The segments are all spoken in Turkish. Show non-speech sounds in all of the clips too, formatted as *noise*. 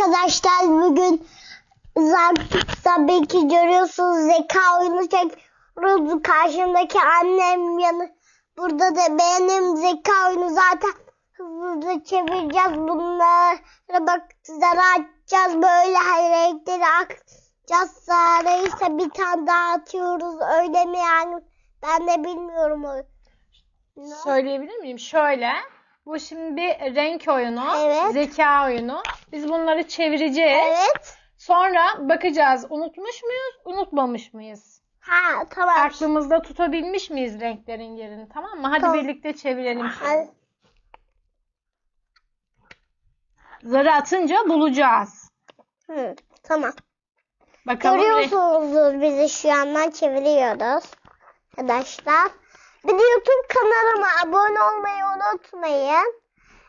Arkadaşlar bugün Zartut'ta belki görüyorsunuz zeka oyunu çekiyoruz. Karşımdaki annem yanı burada da benim zeka oyunu zaten hızlıca çevireceğiz bunları bak zara atacağız böyle renkleri akacağız sonra ise bir tane daha atıyoruz öyle mi yani ben de bilmiyorum. Söyleyebilir miyim? Şöyle. Bu şimdi bir renk oyunu, Evet. zeka oyunu. Biz bunları çevireceğiz. Evet. Sonra bakacağız unutmuş muyuz, unutmamış mıyız? Ha tamam. Aklımızda tutabilmiş miyiz renklerin yerini tamam mı? Hadi Tamam. birlikte çevirelim. Hadi. Zarı atınca bulacağız. Hı, tamam. Bakalım renk- Görüyorsunuzdur bizi şu andan çeviriyoruz. Arkadaşlar. Bir de YouTube kanalıma abone olmayı unutmayın.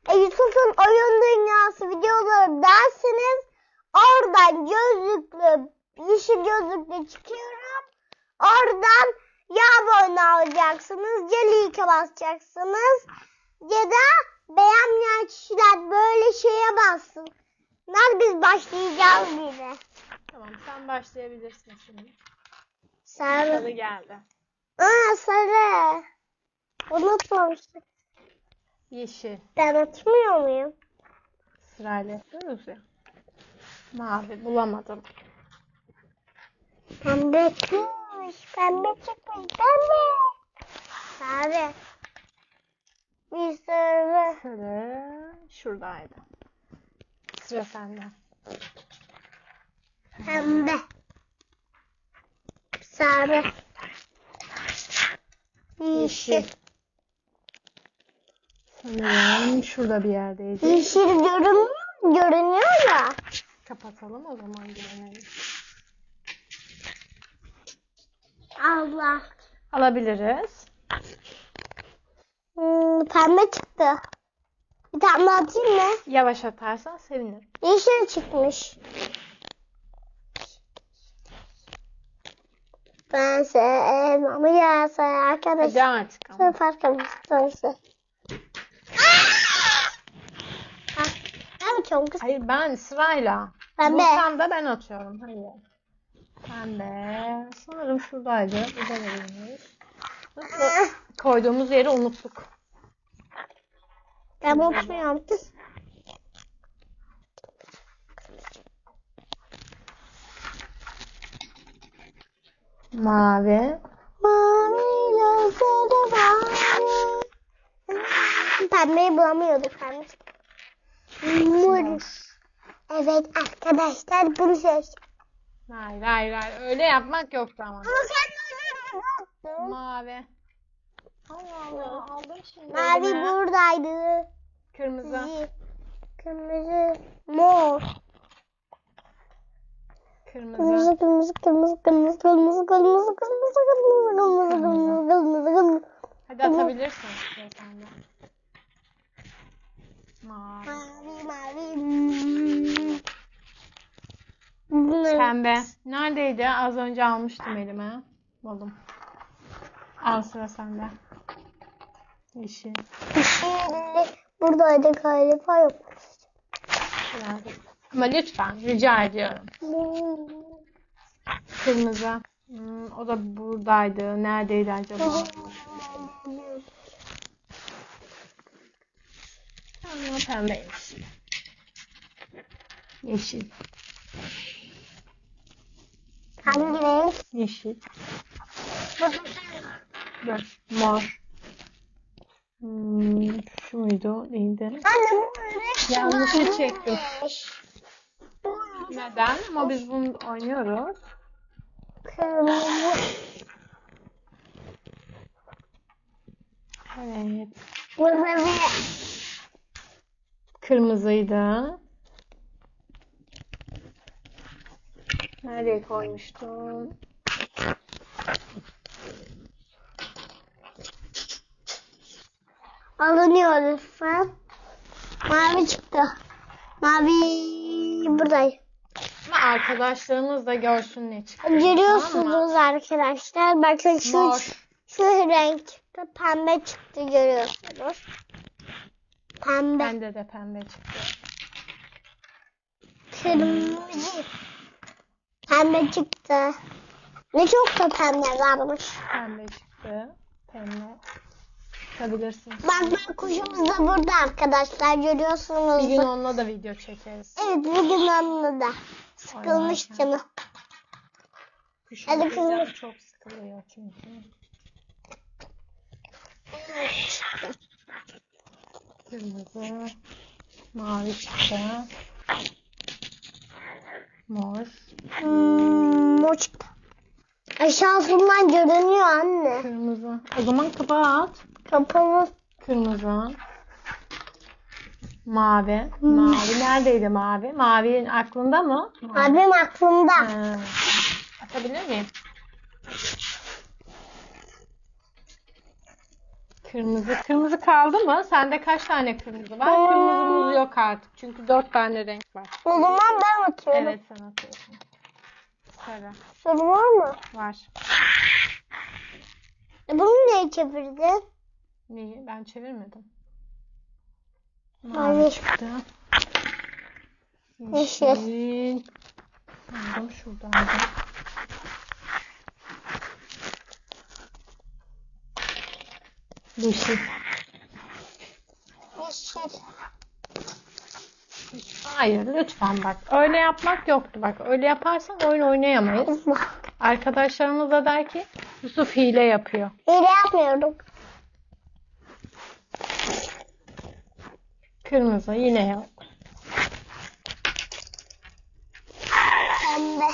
E, Yusuf'un oyun dünyası videoları derseniz oradan gözlüklü, yeşil gözlüklü çıkıyorum. Oradan ya abone olacaksınız, ya like basacaksınız. Ya da beğenmeyen kişiler böyle şeye bassın. Bunlar biz başlayacağız bile. Tamam sen başlayabilirsin şimdi. Sarı. Sarı geldi. Aa sarı. Unutmamıştım. Yeşil. Ben atmıyor muyum? Sırayla yapıyoruz ya. Mavi bulamadım. Pembe çıkmış. Pembe çıkmış. Pembe. Sarı. Bir sarı. Sarı şuradaydı. Sıra sende. Pembe. Sarı. Yeşil. Sanırım şurada bir yerdeydi. Yeşil görünüyor, görünüyor ya. Kapatalım o zaman göremeyiz. Allah. Alabiliriz. Hmm, pembe çıktı. Bir tane daha atayım mı? Yavaş atarsan sevinirim. Yeşil çıkmış. Ben sevmem ya sen arkadaş. Hadi artık ama. Sen fark etmişsin. Ben çok kısa. Hayır ben sırayla. Pembe. Bulsam da ben atıyorum. Hayır. Pembe. Sanırım şuradaydı. Bu da verilmiş. Nasıl koyduğumuz yeri unuttuk. Ben unutmuyorum kız. Mavi. Mavi gözleri mavi. Pembeyi bulamıyorduk pembe. Mor. Evet arkadaşlar bunu seç. Hayır hayır hayır. Öyle yapmak yoktu ama. Ama sen öyle yaptın. Mavi. Allah Allah aldım şimdi. Mavi elime. buradaydı. Kırmızı. Kırmızı. Kırmızı. Mor. Kırmızı. Kırmızı, kırmızı, kırmızı, kırmızı, kırmızı, kırmızı, kırmızı, kırmızı, kırmızı, kırmızı, kırmızı, kırmızı. Hadi atabilirsin. Sıra sende. Mavi. Mavi, mavi. Bunları Pembe. Neredeydi? Az önce almıştım elime. Buldum. Al sıra sende. Yeşil. Buradaydı galiba yok. Biraz. Ama lütfen rica ediyorum. Kırmızı. Hmm, o da buradaydı. Neredeydi acaba? Ama pembeymiş. Yeşil. Hangi renk? Yeşil. Dur. Mor. Hmm, şu muydu? Değildi. Anne bu. Yanlışı çektim. Neden? Ama biz bunu oynuyoruz. Kırmızı. Evet. Mavi. Kırmızıydı. Nereye koymuştum? Alınıyor lütfen. Mavi çıktı. Mavi buradayım. Arkadaşlarımız da görsün ne çıkıyor. Görüyorsunuz arkadaşlar. Bakın şu Mor. şu renk çıktı. Pembe çıktı görüyorsunuz. Pembe. Bende de pembe çıktı. Kırmızı. Pembe çıktı. Ne çok da pembe varmış. Pembe çıktı. Pembe. Çıkabilirsin. Bak bak kuşumuz da burada arkadaşlar görüyorsunuz. Bir gün onunla da video çekeriz. Evet bir gün onunla da. Sıkılmış canım. Kuşun Hadi kızım. çok sıkılıyor çünkü. Kırmızı. Mavi çıktı. Mor. Hmm, o çıktı. Aşağısından görünüyor anne. Kırmızı. O zaman kapat. Kapalı. Kırmızı. Mavi. Mavi neredeydi mavi? Mavinin aklında mı? Abim aklımda. Ha. Atabilir miyim? Kırmızı. Kırmızı kaldı mı? Sende kaç tane kırmızı var? Hmm. Kırmızımız yok artık. Çünkü dört tane renk var. O zaman ben atıyorum. Evet sen atıyorsun. Sarı. Soru var mı? Var. E bunu niye çevirdin? Neyi? Ben çevirmedim. Mavi. Çıktı. Yeşil. Aldım şuradan da. Yeşil. Yeşil. Hayır lütfen bak. Öyle yapmak yoktu bak. Öyle yaparsan oyun oynayamayız. Arkadaşlarımız da der ki Yusuf hile yapıyor. Hile yapmıyorum. Kırmızı yine yok. Pembe.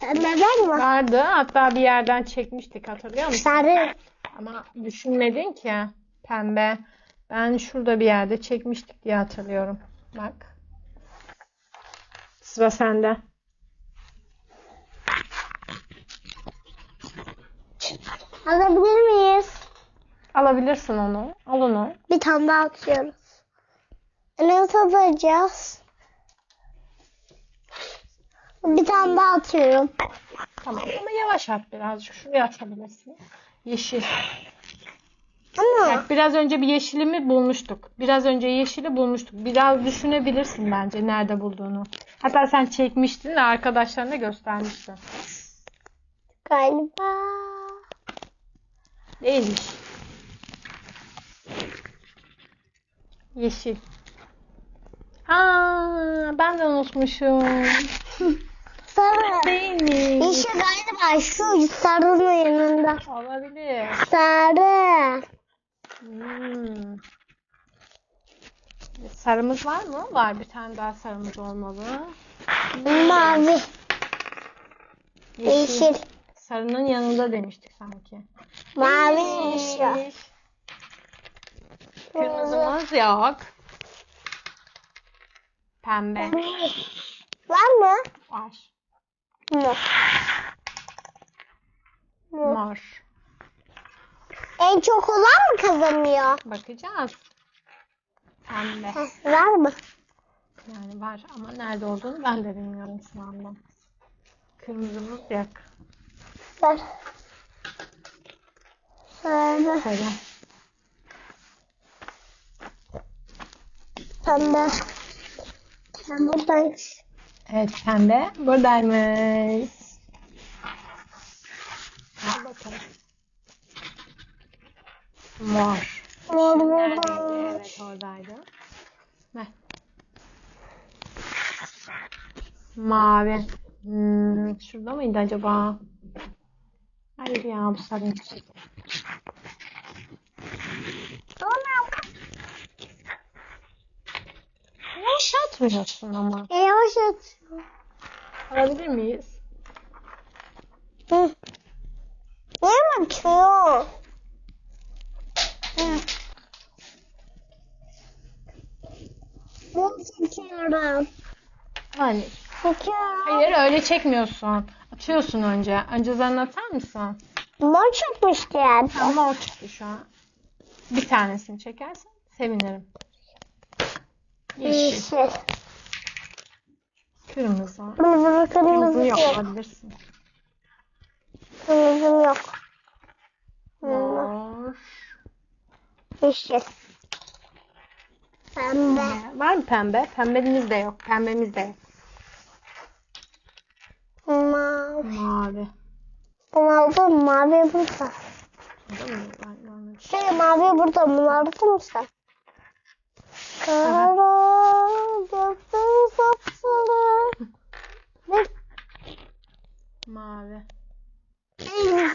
Pembe var mı? Vardı. Hatta bir yerden çekmiştik hatırlıyor musun? Sarı. Ama düşünmedin ki. Pembe. Ben şurada bir yerde çekmiştik diye hatırlıyorum. Bak. Sıra sende. Alabilir miyiz? Alabilirsin onu. Al onu. Bir tane daha atıyoruz. Ne satacağız? Bir tane daha atıyorum. Tamam ama yavaş at birazcık. Şuraya atabilirsin. Yeşil. Ama Bak biraz önce bir yeşilimi bulmuştuk. Biraz önce yeşili bulmuştuk. Biraz düşünebilirsin bence nerede bulduğunu. Hatta sen çekmiştin ve arkadaşlarına göstermiştin. galiba Değilmiş. Yeşil. Aa, ben de unutmuşum. *laughs* sarı. Değilmiş. Yeşil galiba şu sarının yanında. Olabilir. Sarı. Hmm. Sarımız var mı? Var. Bir tane daha sarımız olmalı. Mavi. Yeşil. Sarının yanında demiştik sanki. Ya. Yeşil. Kırmızımız yok. Pembe Var mı? var. Mor. Mor. Mor. En çok olan mı kazanıyor? Bakacağız. Pembe. Heh, var mı? Yani var ama nerede olduğunu ben de bilmiyorum şu anda. Kırmızımız yok. Var. Sarı. Sarı. Pembe. Ben buradan Evet pembe buradaymış. Al bakalım. Mor. mor buradan. Evet oradaydı. Ver. Mavi. Hmm, şurada mıydı acaba? Hayır ya bu sarı. Yavaş atmıyorsun ama. E, Yavaş at. Alabilir miyiz? Hı. Niye bakıyor? Hı. Bu çekiyorum. Hani. Çekiyorum. Hayır öyle çekmiyorsun. Atıyorsun önce. Önce zarını atar mısın? Mor çıkmıştı yani. Ama o çıktı şu an. Bir tanesini çekersen sevinirim. Yeşil. Yeşil. Kırmızı. Kırmızı Kırmızı kırmızı yok alabilirsin. Kırmızım yok. Mor. Yeşil. Pembe. Var mı pembe? Pembemiz de yok. Pembemiz de yok. Mavi. Mavi. Bunlarda mavi burada. Şey mavi burada. Bunlarda mı sen? Kara gözleri sapsarı. Ne? Mavi.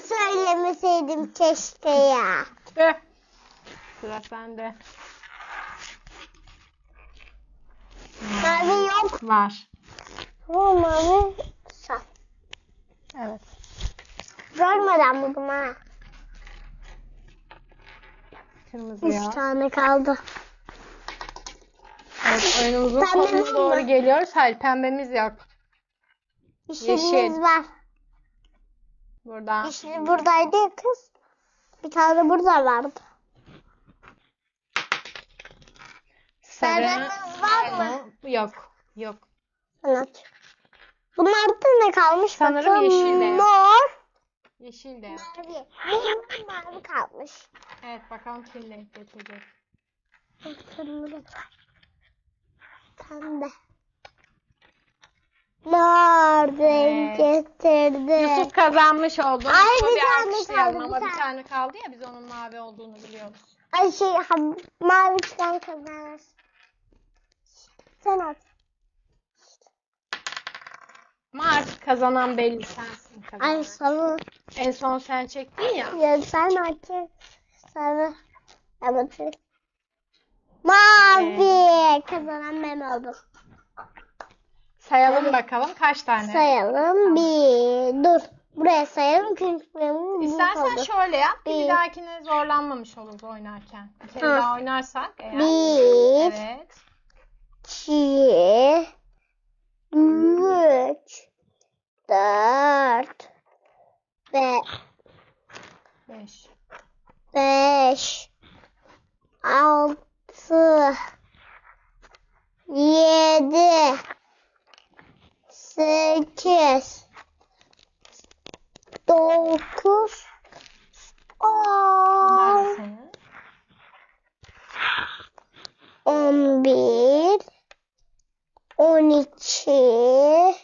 Söylemeseydim keşke ya. Tüh. Sıra sende. Mavi yok. Var. Ama mavi sen. Evet. Görmeden buldum ha. Kırmızı Üç ya. tane kaldı. Evet oyunumuzun Pembe sonuna doğru mı? geliyoruz. Hayır pembemiz yok. Yeşilimiz Yeşil. var. Burada. Yeşil buradaydı ya kız. Bir tane burada vardı. Sarı. Sarımız var mı? Yok. Yok. Evet. Bunlarda ne kalmış? Sanırım Bakın, yeşil de. Mor. Yeşil de. Mavi. Mavi kalmış. Evet bakalım kim renk getirecek. Kırmızı. Pembe. Mor renk getirdi. Kazanmış oldu. Ay, Yusuf'a bir tane alkışlayalım kaldı, bir Ama bir tane. kaldı ya biz onun mavi olduğunu biliyoruz. Ay şey ha, mavi çıkan kazanır. Sen at. Ama artık kazanan belli sensin kazanan. Ay sarı. En son sen çektin ya. Ya sen at. Sarı. Evet. Mavi. Kazanan ben oldum. Sayalım bakalım kaç tane. Sayalım. Bir. Dur. Buraya sayalım çünkü benim İstersen oldu. şöyle yap. Bir, Bir. dahakine zorlanmamış oluruz oynarken. Bir kere daha oynarsak eğer. Bir. Evet. iki, üç, dört, ve Beş. beş, altı, yedi, sekiz, dokuz, on, on bir, on iki,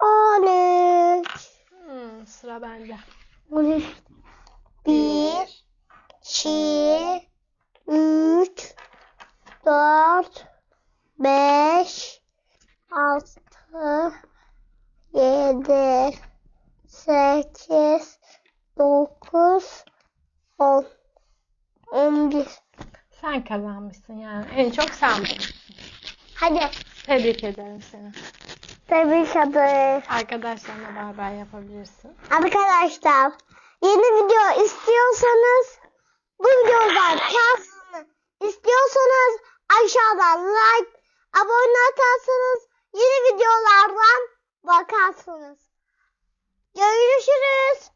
on üç, Hmm, sıra bende. on üç, bir, iki, üç, dört, beş, altı, yedi, sekiz, dokuz, on, on bir. Sen kazanmışsın yani. En çok sen. Hadi. Tebrik ederim seni. Tebrik ederim. Arkadaşlarına beraber yapabilirsin. Arkadaşlar yeni video istiyorsanız bu videodan kalsın istiyorsanız aşağıdan like abone atarsanız yeni videolardan bakarsınız. Görüşürüz.